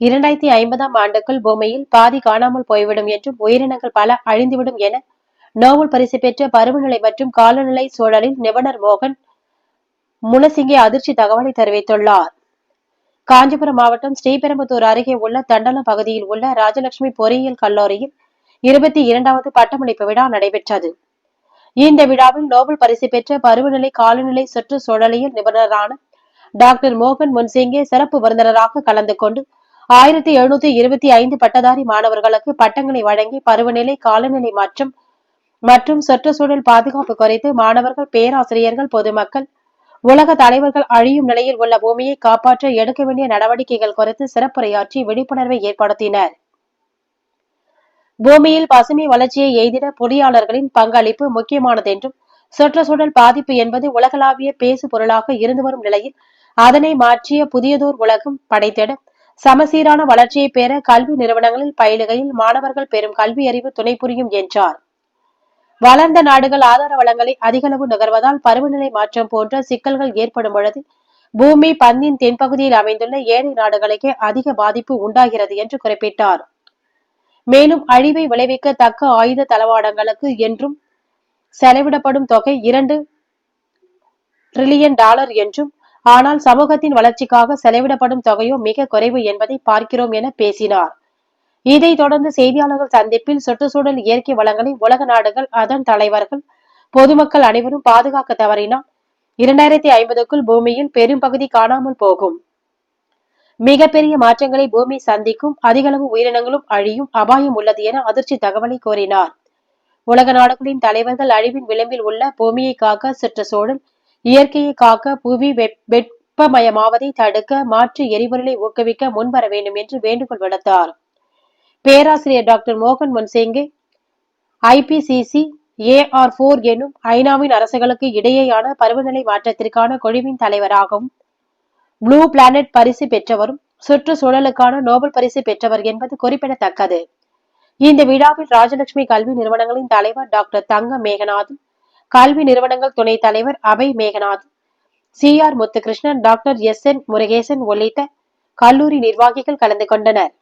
இரண்டாயிரத்தி ஐம்பதாம் ஆண்டுக்குள் பூமியில் பாதி காணாமல் போய்விடும் என்றும் உயிரினங்கள் பல அழிந்துவிடும் என நோபல் பரிசு பெற்ற பருவநிலை மற்றும் காலநிலை சூழலில் நிபுணர் மோகன் முனசிங்கே அதிர்ச்சி தகவலை தெரிவித்துள்ளார். காஞ்சிபுரம் மாவட்டம் ஸ்ரீபெரும்புத்தூர் அருகே உள்ள தண்டலம் பகுதியில் உள்ள ராஜலட்சுமி பொறியியல் கல்லூரியில் இருபத்தி இரண்டாவது பட்டமளிப்பு விழா நடைபெற்றது. இந்த விழாவில் நோபல் பரிசு பெற்ற பருவநிலை காலநிலை சுற்றுச்சூழலியல் நிபுணரான டாக்டர் மோகன் முன்சிங்கே சிறப்பு விருந்தினராக கலந்து கொண்டு ஆயிரத்தி எழுநூத்தி இருபத்தி ஐந்து பட்டதாரி மாணவர்களுக்கு பட்டங்களை வழங்கி பருவநிலை காலநிலை மாற்றம் மற்றும் சுற்றுச்சூழல் பாதுகாப்பு குறித்து மாணவர்கள் பேராசிரியர்கள் பொதுமக்கள் உலக தலைவர்கள் அழியும் நிலையில் உள்ள பூமியை காப்பாற்ற எடுக்க வேண்டிய நடவடிக்கைகள் குறித்து சிறப்புரையாற்றி விழிப்புணர்வை ஏற்படுத்தினர். பூமியில் பசுமை வளர்ச்சியை எய்திட பொறியாளர்களின் பங்களிப்பு முக்கியமானது என்றும் சுற்றுச்சூழல் பாதிப்பு என்பது உலகளாவிய பேசு பொருளாக இருந்து வரும் நிலையில் அதனை மாற்றிய புதியதோர் உலகம் படைத்திட சமசீரான வளர்ச்சியை பெற கல்வி நிறுவனங்களில் பயிலுகையில் மாணவர்கள் பெறும் கல்வி அறிவு துணை புரியும் என்றார். வளர்ந்த நாடுகள் ஆதார வளங்களை அதிகளவு நுகர்வதால் பருவநிலை மாற்றம் போன்ற சிக்கல்கள் ஏற்படும் பொழுது பூமி பந்தின் தென்பகுதியில் அமைந்துள்ள ஏழை நாடுகளுக்கே அதிக பாதிப்பு உண்டாகிறது என்று குறிப்பிட்டார். மேலும் அழிவை விளைவிக்க தக்க ஆயுத தளவாடங்களுக்கு என்றும் செலவிடப்படும் தொகை இரண்டு டிரில்லியன் டாலர் என்றும் ஆனால் சமூகத்தின் வளர்ச்சிக்காக செலவிடப்படும் தொகையோ மிக குறைவு என்பதை பார்க்கிறோம் என பேசினார். இதை தொடர்ந்து செய்தியாளர்கள் சந்திப்பில் சுற்றுச்சூழல் இயற்கை வளங்களை உலக நாடுகள் அதன் தலைவர்கள் பொதுமக்கள் அனைவரும் பாதுகாக்க தவறினால் இரண்டாயிரத்தி ஐம்பதுக்குள் பூமியில் பெரும்பகுதி காணாமல் போகும். மிகப்பெரிய மாற்றங்களை பூமி சந்திக்கும் அதிகளவு உயிரினங்களும் அழியும் அபாயம் உள்ளது என அதிர்ச்சி தகவலை கோரினார் உலக நாடுகளின் தலைவர்கள் அழிவின் விளிம்பில் உள்ள பூமியை காக்க சுற்றுச்சூழல் இயற்கையை காக்க புவி வெப்பமயமாவதை தடுக்க மாற்று எரிபொருளை ஊக்குவிக்க முன்வர வேண்டும் என்று வேண்டுகோள் விடுத்தார். பேராசிரியர் டாக்டர் மோகன் முன்சிங்கே ஐபிசிசி ஏஆர் போர் எனும் ஐநாவின் அரசுகளுக்கு இடையேயான பருவநிலை மாற்றத்திற்கான குழுவின் தலைவராகவும் ப்ளூ பிளானட் பரிசு பெற்றவரும் சுற்றுச்சூழலுக்கான நோபல் பரிசு பெற்றவர் என்பது குறிப்பிடத்தக்கது. இந்த விழாவில் ராஜலட்சுமி கல்வி நிறுவனங்களின் தலைவர் டாக்டர் தங்க மேகநாதன் கல்வி நிறுவனங்கள் துணை தலைவர் Abhay Meghnath C R Muthukrishnan doctor S N Murugesan உள்ளிட்ட கல்லூரி நிர்வாகிகள் கலந்து கொண்டனர்.